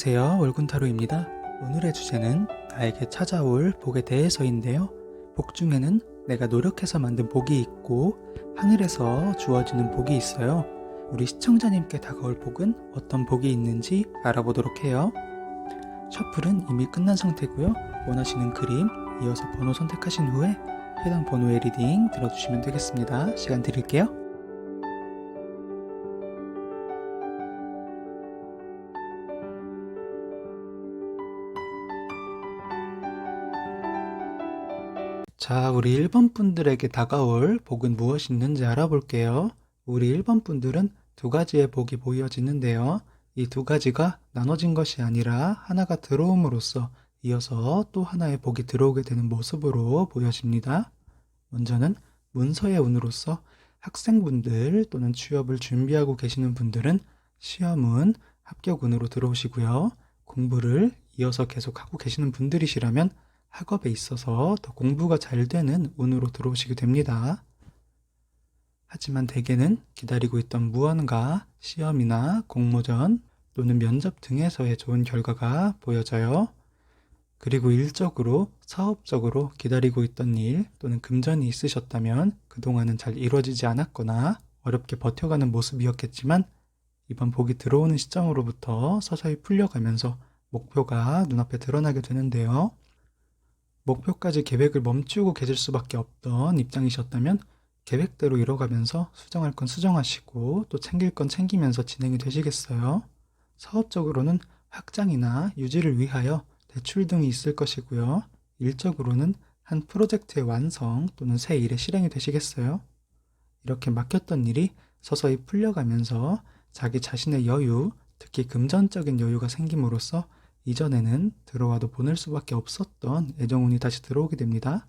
안녕하세요. 월군타로입니다. 오늘의 주제는 나에게 찾아올 복에 대해서인데요. 복 중에는 내가 노력해서 만든 복이 있고 하늘에서 주어지는 복이 있어요. 우리 시청자님께 다가올 복은 어떤 복이 있는지 알아보도록 해요. 셔플은 이미 끝난 상태고요. 원하시는 그림 이어서 번호 선택하신 후에 해당 번호의 리딩 들어주시면 되겠습니다. 시간 드릴게요. 자, 우리 1번 분들에게 다가올 복은 무엇이 있는지 알아볼게요. 우리 1번 분들은 두 가지의 복이 보여지는데요. 이 두 가지가 나눠진 것이 아니라 하나가 들어옴으로써 이어서 또 하나의 복이 들어오게 되는 모습으로 보여집니다. 먼저는 문서의 운으로서 학생분들 또는 취업을 준비하고 계시는 분들은 시험은 합격운으로 들어오시고요. 공부를 이어서 계속 하고 계시는 분들이시라면 학업에 있어서 더 공부가 잘 되는 운으로 들어오시게 됩니다. 하지만 대개는 기다리고 있던 무언가 시험이나 공모전 또는 면접 등에서의 좋은 결과가 보여져요. 그리고 일적으로 사업적으로 기다리고 있던 일 또는 금전이 있으셨다면 그동안은 잘 이루어지지 않았거나 어렵게 버텨가는 모습이었겠지만 이번 복이 들어오는 시점으로부터 서서히 풀려가면서 목표가 눈앞에 드러나게 되는데요. 목표까지 계획을 멈추고 계실 수밖에 없던 입장이셨다면 계획대로 이뤄가면서 수정할 건 수정하시고 또 챙길 건 챙기면서 진행이 되시겠어요. 사업적으로는 확장이나 유지를 위하여 대출 등이 있을 것이고요. 일적으로는 한 프로젝트의 완성 또는 새 일의 실행이 되시겠어요. 이렇게 맡겼던 일이 서서히 풀려가면서 자기 자신의 여유, 특히 금전적인 여유가 생김으로써 이전에는 들어와도 보낼 수밖에 없었던 애정운이 다시 들어오게 됩니다.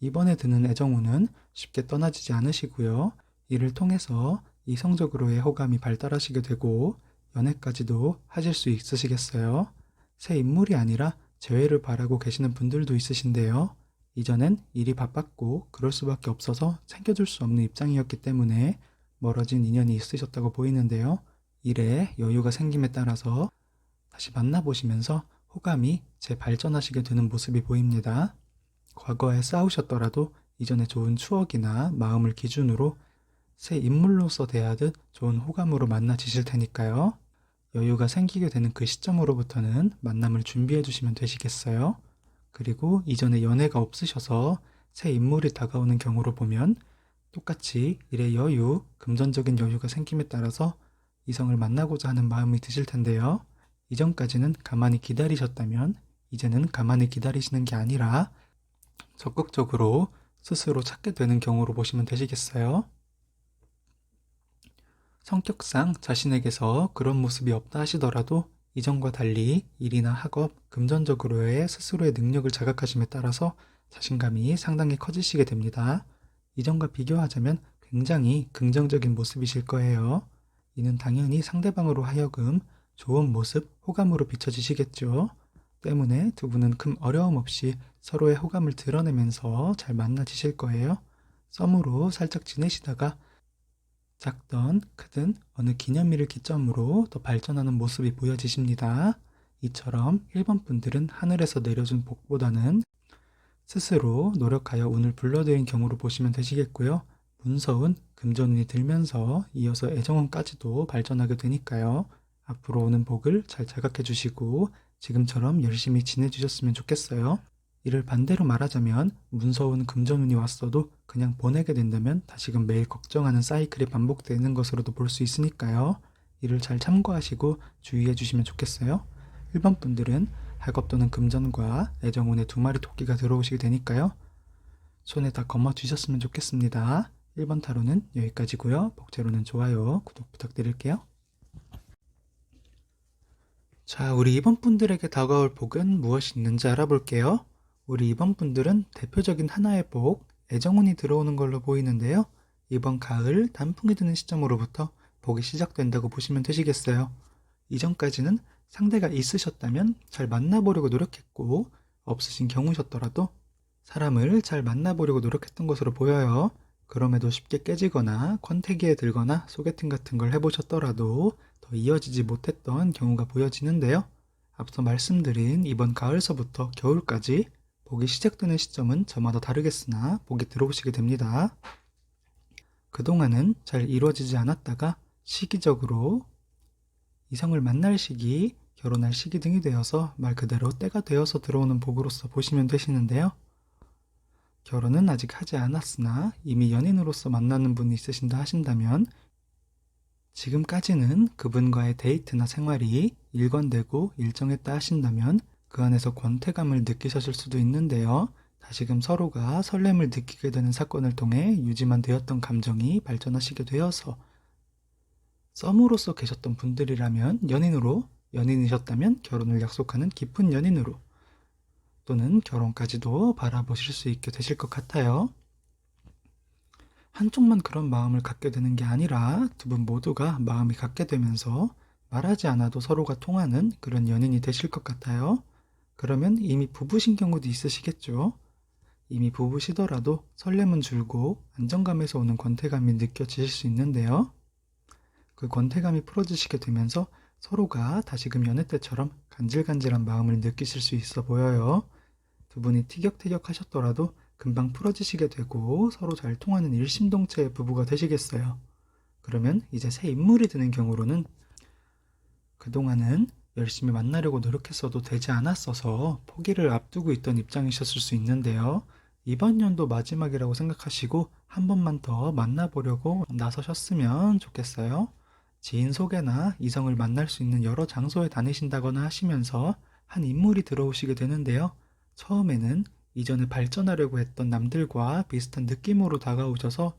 이번에 드는 애정운은 쉽게 떠나지지 않으시고요. 이를 통해서 이성적으로의 호감이 발달하시게 되고 연애까지도 하실 수 있으시겠어요. 새 인물이 아니라 재회를 바라고 계시는 분들도 있으신데요. 이전엔 일이 바빴고 그럴 수밖에 없어서 챙겨줄 수 없는 입장이었기 때문에 멀어진 인연이 있으셨다고 보이는데요. 일에 여유가 생김에 따라서 다시 만나보시면서 호감이 재발전하시게 되는 모습이 보입니다. 과거에 싸우셨더라도 이전에 좋은 추억이나 마음을 기준으로 새 인물로서 대하듯 좋은 호감으로 만나지실 테니까요. 여유가 생기게 되는 그 시점으로부터는 만남을 준비해 주시면 되시겠어요. 그리고 이전에 연애가 없으셔서 새 인물이 다가오는 경우로 보면 똑같이 일의 여유, 금전적인 여유가 생김에 따라서 이성을 만나고자 하는 마음이 드실 텐데요. 이전까지는 가만히 기다리셨다면 이제는 가만히 기다리시는 게 아니라 적극적으로 스스로 찾게 되는 경우로 보시면 되시겠어요. 성격상 자신에게서 그런 모습이 없다 하시더라도 이전과 달리 일이나 학업, 금전적으로의 스스로의 능력을 자각하심에 따라서 자신감이 상당히 커지시게 됩니다. 이전과 비교하자면 굉장히 긍정적인 모습이실 거예요. 이는 당연히 상대방으로 하여금 좋은 모습, 호감으로 비춰지시겠죠. 때문에 두 분은 큰 어려움 없이 서로의 호감을 드러내면서 잘 만나지실 거예요. 썸으로 살짝 지내시다가 작던 크든 어느 기념일을 기점으로 더 발전하는 모습이 보여지십니다. 이처럼 1번 분들은 하늘에서 내려준 복보다는 스스로 노력하여 운을 불러들인 경우로 보시면 되시겠고요. 문서운 금전운이 들면서 이어서 애정운까지도 발전하게 되니까요. 앞으로 오는 복을 잘 자각해 주시고 지금처럼 열심히 지내주셨으면 좋겠어요. 이를 반대로 말하자면 문서운 금전운이 왔어도 그냥 보내게 된다면 다시금 매일 걱정하는 사이클이 반복되는 것으로도 볼 수 있으니까요. 이를 잘 참고하시고 주의해 주시면 좋겠어요. 1번 분들은 학업 또는 금전과 애정운의 두 마리 토끼가 들어오시게 되니까요. 손에 다 거머 주셨으면 좋겠습니다. 1번 타로는 여기까지고요. 복제로는 좋아요, 구독 부탁드릴게요. 자, 우리 이번 분들에게 다가올 복은 무엇이 있는지 알아볼게요. 우리 이번 분들은 대표적인 하나의 복, 애정운이 들어오는 걸로 보이는데요. 이번 가을 단풍이 드는 시점으로부터 복이 시작된다고 보시면 되시겠어요. 이전까지는 상대가 있으셨다면 잘 만나보려고 노력했고, 없으신 경우셨더라도 사람을 잘 만나보려고 노력했던 것으로 보여요. 그럼에도 쉽게 깨지거나 권태기에 들거나 소개팅 같은 걸 해보셨더라도 더 이어지지 못했던 경우가 보여지는데요. 앞서 말씀드린 이번 가을서부터 겨울까지 복이 시작되는 시점은 저마다 다르겠으나 복이 들어오시게 됩니다. 그동안은 잘 이루어지지 않았다가 시기적으로 이성을 만날 시기, 결혼할 시기 등이 되어서 말 그대로 때가 되어서 들어오는 복으로서 보시면 되시는데요. 결혼은 아직 하지 않았으나 이미 연인으로서 만나는 분이 있으신다 하신다면 지금까지는 그분과의 데이트나 생활이 일관되고 일정했다 하신다면 그 안에서 권태감을 느끼셨을 수도 있는데요. 다시금 서로가 설렘을 느끼게 되는 사건을 통해 유지만 되었던 감정이 발전하시게 되어서 썸으로서 계셨던 분들이라면 연인으로, 연인이셨다면 결혼을 약속하는 깊은 연인으로 또는 결혼까지도 바라보실 수 있게 되실 것 같아요. 한쪽만 그런 마음을 갖게 되는 게 아니라 두 분 모두가 마음이 갖게 되면서 말하지 않아도 서로가 통하는 그런 연인이 되실 것 같아요. 그러면 이미 부부신 경우도 있으시겠죠? 이미 부부시더라도 설렘은 줄고 안정감에서 오는 권태감이 느껴지실 수 있는데요. 그 권태감이 풀어지시게 되면서 서로가 다시금 연애 때처럼 간질간질한 마음을 느끼실 수 있어 보여요. 두 분이 티격태격 하셨더라도 금방 풀어지시게 되고 서로 잘 통하는 일심동체의 부부가 되시겠어요. 그러면 이제 새 인물이 드는 경우로는 그동안은 열심히 만나려고 노력했어도 되지 않았어서 포기를 앞두고 있던 입장이셨을 수 있는데요. 이번 연도 마지막이라고 생각하시고 한 번만 더 만나보려고 나서셨으면 좋겠어요. 지인 소개나 이성을 만날 수 있는 여러 장소에 다니신다거나 하시면서 한 인물이 들어오시게 되는데요. 처음에는 이전에 발전하려고 했던 남들과 비슷한 느낌으로 다가오셔서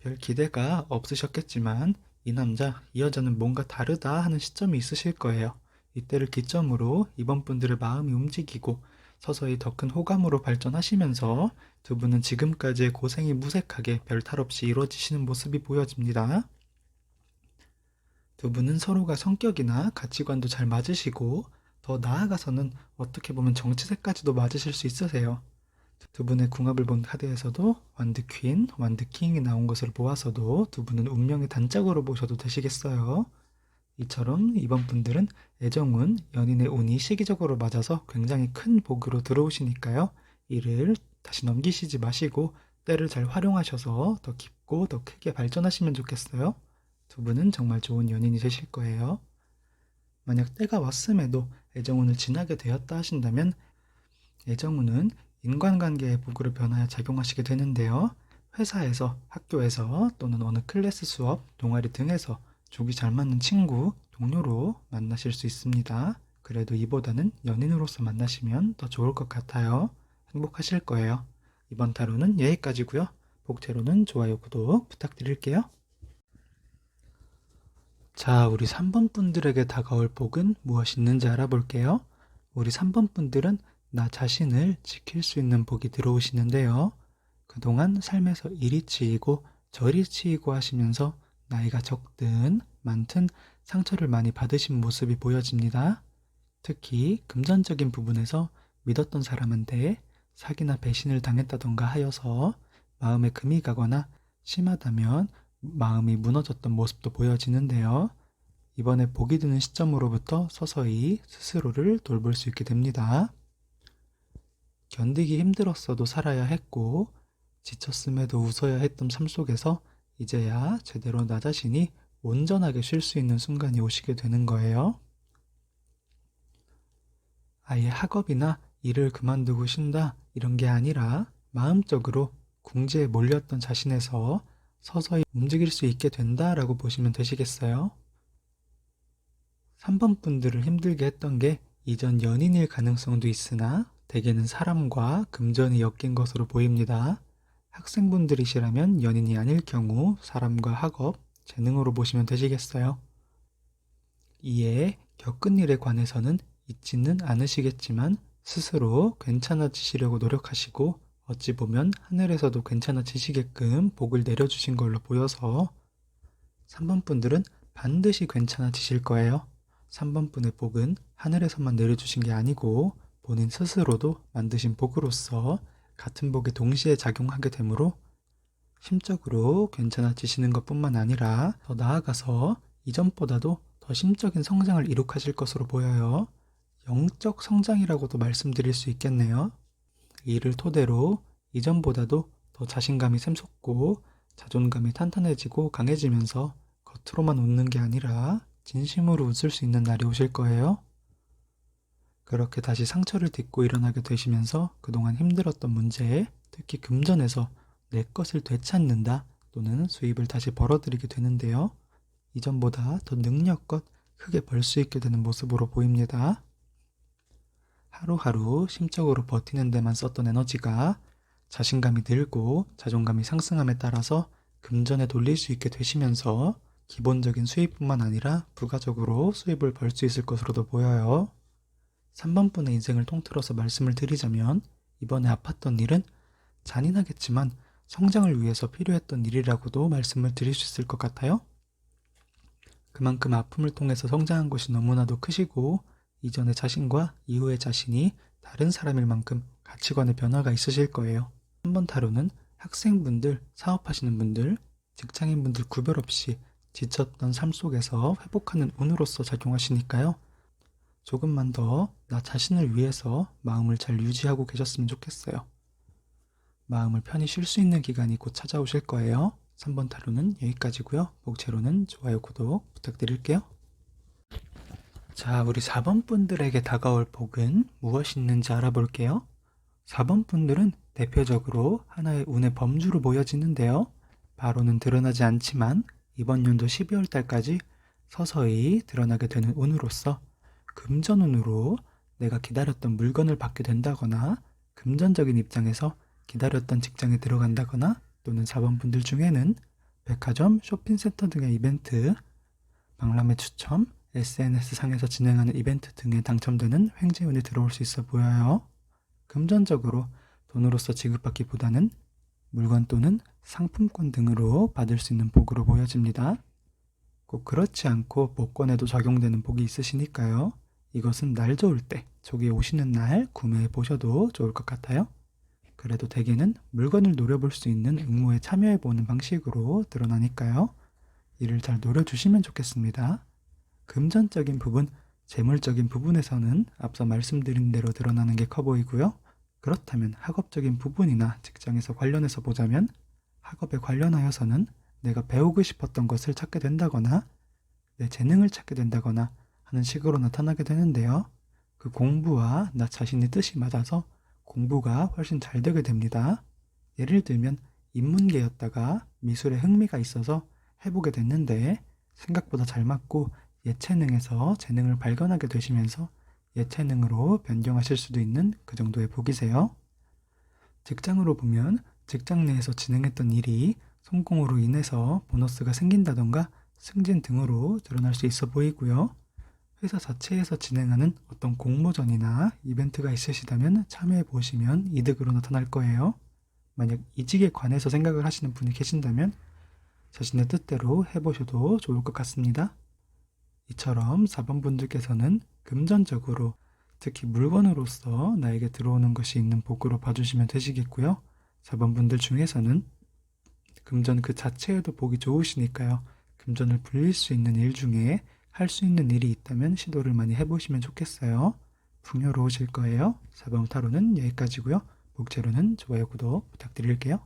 별 기대가 없으셨겠지만 이 남자, 이 여자는 뭔가 다르다 하는 시점이 있으실 거예요. 이때를 기점으로 이번 분들의 마음이 움직이고 서서히 더 큰 호감으로 발전하시면서 두 분은 지금까지의 고생이 무색하게 별 탈 없이 이루어지시는 모습이 보여집니다. 두 분은 서로가 성격이나 가치관도 잘 맞으시고 더 나아가서는 어떻게 보면 정치색까지도 맞으실 수 있으세요. 두 분의 궁합을 본 카드에서도 완드 퀸, 완드 킹이 나온 것을 보아서도 두 분은 운명의 단짝으로 보셔도 되시겠어요. 이처럼 이번 분들은 애정운, 연인의 운이 시기적으로 맞아서 굉장히 큰 복으로 들어오시니까요. 이를 다시 넘기시지 마시고 때를 잘 활용하셔서 더 깊고 더 크게 발전하시면 좋겠어요. 두 분은 정말 좋은 연인이 되실 거예요. 만약 때가 왔음에도 애정운을 지나게 되었다 하신다면 애정운은 인간관계의 복으로 변하여 작용하시게 되는데요. 회사에서, 학교에서 또는 어느 클래스 수업, 동아리 등에서 족이 잘 맞는 친구, 동료로 만나실 수 있습니다. 그래도 이보다는 연인으로서 만나시면 더 좋을 것 같아요. 행복하실 거예요. 이번 타로는 여기까지고요. 복제로는 좋아요, 구독 부탁드릴게요. 자, 우리 3번 분들에게 다가올 복은 무엇이 있는지 알아볼게요. 우리 3번 분들은 나 자신을 지킬 수 있는 복이 들어오시는데요. 그동안 삶에서 이리 치이고 저리 치이고 하시면서 나이가 적든 많든 상처를 많이 받으신 모습이 보여집니다. 특히 금전적인 부분에서 믿었던 사람한테 사기나 배신을 당했다던가 하여서 마음에 금이 가거나 심하다면 마음이 무너졌던 모습도 보여지는데요. 이번에 복이 드는 시점으로부터 서서히 스스로를 돌볼 수 있게 됩니다. 견디기 힘들었어도 살아야 했고, 지쳤음에도 웃어야 했던 삶 속에서 이제야 제대로 나 자신이 온전하게 쉴 수 있는 순간이 오시게 되는 거예요. 아예 학업이나 일을 그만두고 쉰다 이런 게 아니라 마음적으로 궁지에 몰렸던 자신에서 서서히 움직일 수 있게 된다라고 보시면 되시겠어요. 3번 분들을 힘들게 했던 게 이전 연인일 가능성도 있으나 대개는 사람과 금전이 엮인 것으로 보입니다. 학생분들이시라면 연인이 아닐 경우 사람과 학업, 재능으로 보시면 되시겠어요. 이에 겪은 일에 관해서는 잊지는 않으시겠지만 스스로 괜찮아지시려고 노력하시고 어찌 보면 하늘에서도 괜찮아지시게끔 복을 내려주신 걸로 보여서 3번 분들은 반드시 괜찮아지실 거예요. 3번 분의 복은 하늘에서만 내려주신 게 아니고 본인 스스로도 만드신 복으로서 같은 복이 동시에 작용하게 되므로 심적으로 괜찮아지시는 것 뿐만 아니라 더 나아가서 이전보다도 더더 심적인 성장을 이룩하실 것으로 보여요. 영적 성장이라고도 말씀드릴 수 있겠네요. 이를 토대로 이전보다도 더 자신감이 샘솟고 자존감이 탄탄해지고 강해지면서 겉으로만 웃는 게 아니라 진심으로 웃을 수 있는 날이 오실 거예요. 그렇게 다시 상처를 딛고 일어나게 되시면서 그동안 힘들었던 문제, 특히 금전에서 내 것을 되찾는다 또는 수입을 다시 벌어들이게 되는데요. 이전보다 더 능력껏 크게 벌 수 있게 되는 모습으로 보입니다. 하루하루 심적으로 버티는 데만 썼던 에너지가 자신감이 늘고 자존감이 상승함에 따라서 금전에 돌릴 수 있게 되시면서 기본적인 수입뿐만 아니라 부가적으로 수입을 벌 수 있을 것으로도 보여요. 3번 분의 인생을 통틀어서 말씀을 드리자면 이번에 아팠던 일은 잔인하겠지만 성장을 위해서 필요했던 일이라고도 말씀을 드릴 수 있을 것 같아요. 그만큼 아픔을 통해서 성장한 것이 너무나도 크시고 이전의 자신과 이후의 자신이 다른 사람일 만큼 가치관의 변화가 있으실 거예요. 3번 타로는 학생분들, 사업하시는 분들, 직장인분들 구별 없이 지쳤던 삶 속에서 회복하는 운으로서 작용하시니까요. 조금만 더 나 자신을 위해서 마음을 잘 유지하고 계셨으면 좋겠어요. 마음을 편히 쉴 수 있는 기간이 곧 찾아오실 거예요. 3번 타로는 여기까지고요. 복채로는 좋아요, 구독 부탁드릴게요. 자, 우리 4번 분들에게 다가올 복은 무엇이 있는지 알아볼게요. 4번 분들은 대표적으로 하나의 운의 범주로 보여지는데요. 바로는 드러나지 않지만 이번 연도 12월 달까지 서서히 드러나게 되는 운으로서 금전운으로 내가 기다렸던 물건을 받게 된다거나 금전적인 입장에서 기다렸던 직장에 들어간다거나 또는 4번 분들 중에는 백화점, 쇼핑센터 등의 이벤트, 박람회 추첨, SNS 상에서 진행하는 이벤트 등에 당첨되는 횡재운이 들어올 수 있어 보여요. 금전적으로 돈으로서 지급받기보다는 물건 또는 상품권 등으로 받을 수 있는 복으로 보여집니다. 꼭 그렇지 않고 복권에도 적용되는 복이 있으시니까요. 이것은 날 좋을 때, 저기 오시는 날 구매해 보셔도 좋을 것 같아요. 그래도 대개는 물건을 노려볼 수 있는 응모에 참여해 보는 방식으로 드러나니까요. 이를 잘 노려주시면 좋겠습니다. 금전적인 부분, 재물적인 부분에서는 앞서 말씀드린 대로 드러나는 게 커 보이고요. 그렇다면 학업적인 부분이나 직장에서 관련해서 보자면 학업에 관련하여서는 내가 배우고 싶었던 것을 찾게 된다거나 내 재능을 찾게 된다거나 하는 식으로 나타나게 되는데요. 그 공부와 나 자신의 뜻이 맞아서 공부가 훨씬 잘 되게 됩니다. 예를 들면 인문계였다가 미술에 흥미가 있어서 해보게 됐는데 생각보다 잘 맞고 예체능에서 재능을 발견하게 되시면서 예체능으로 변경하실 수도 있는 그 정도의 복이세요. 직장으로 보면 직장 내에서 진행했던 일이 성공으로 인해서 보너스가 생긴다던가 승진 등으로 드러날 수 있어 보이고요. 회사 자체에서 진행하는 어떤 공모전이나 이벤트가 있으시다면 참여해 보시면 이득으로 나타날 거예요. 만약 이직에 관해서 생각을 하시는 분이 계신다면 자신의 뜻대로 해보셔도 좋을 것 같습니다. 이처럼 4번 분들께서는 금전적으로 특히 물건으로서 나에게 들어오는 것이 있는 복으로 봐주시면 되시겠고요. 4번 분들 중에서는 금전 그 자체에도 복이 좋으시니까요. 금전을 불릴 수 있는 일 중에 할 수 있는 일이 있다면 시도를 많이 해보시면 좋겠어요. 풍요로우실 거예요. 4번 타로는 여기까지고요. 복제로는 좋아요, 구독 부탁드릴게요.